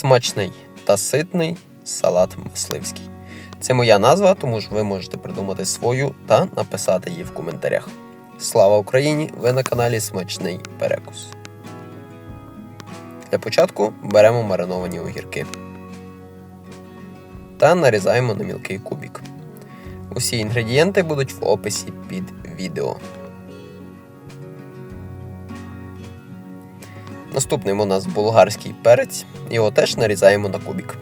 Смачний та ситний салат мисливський. Це моя назва, тому ж ви можете придумати свою та написати її в коментарях. Слава Україні! Ви на каналі Смачний Перекус. Для початку беремо мариновані огірки та нарізаємо на мілкий кубик. Усі інгредієнти будуть в описі під відео. Наступним у нас болгарський перець. Його теж нарізаємо на кубік.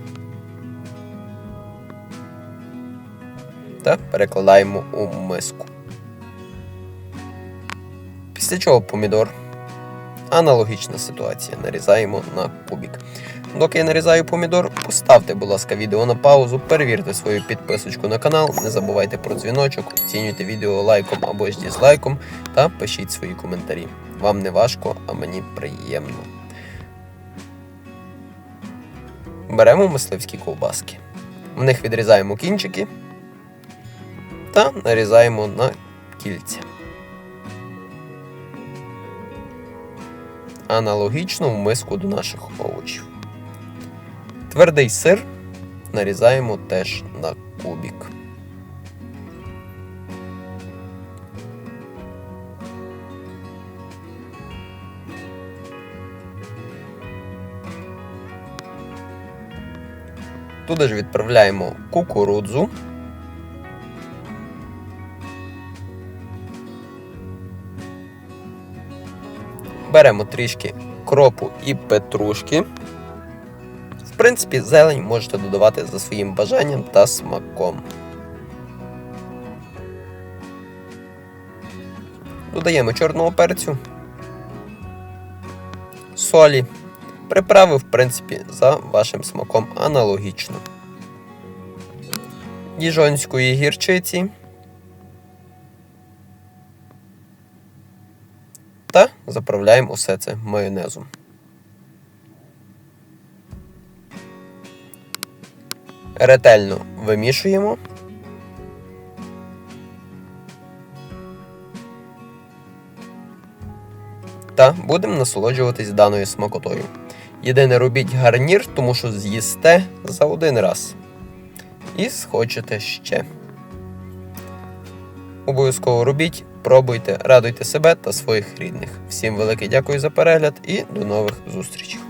Та перекладаємо у миску. Після чого помідор. Аналогічна ситуація. Нарізаємо на кубик. Доки я нарізаю помідор, поставте, будь ласка, відео на паузу, перевірте свою підписочку на канал, не забувайте про дзвіночок, оцінюйте відео лайком або ж дізлайком та пишіть свої коментарі. Вам не важко, а мені приємно. Беремо мисливські ковбаски. В них відрізаємо кінчики та нарізаємо на кільця. Аналогічно в миску до наших овочів. Твердий сир нарізаємо теж на кубик. Туди ж відправляємо кукурудзу. Беремо трішки кропу і петрушки. Принципі, зелень можете додавати за своїм бажанням та смаком. Додаємо чорного перцю, солі. Приправи, в принципі, за вашим смаком аналогічно. Діжонської гірчиці. Та заправляємо усе це майонезом. Ретельно вимішуємо. Та будемо насолоджуватись даною смакотою. Єдине робіть гарнір, тому що з'їсте за один раз. І схочете ще. Обов'язково робіть, пробуйте, радуйте себе та своїх рідних. Всім велике дякую за перегляд і до нових зустрічей.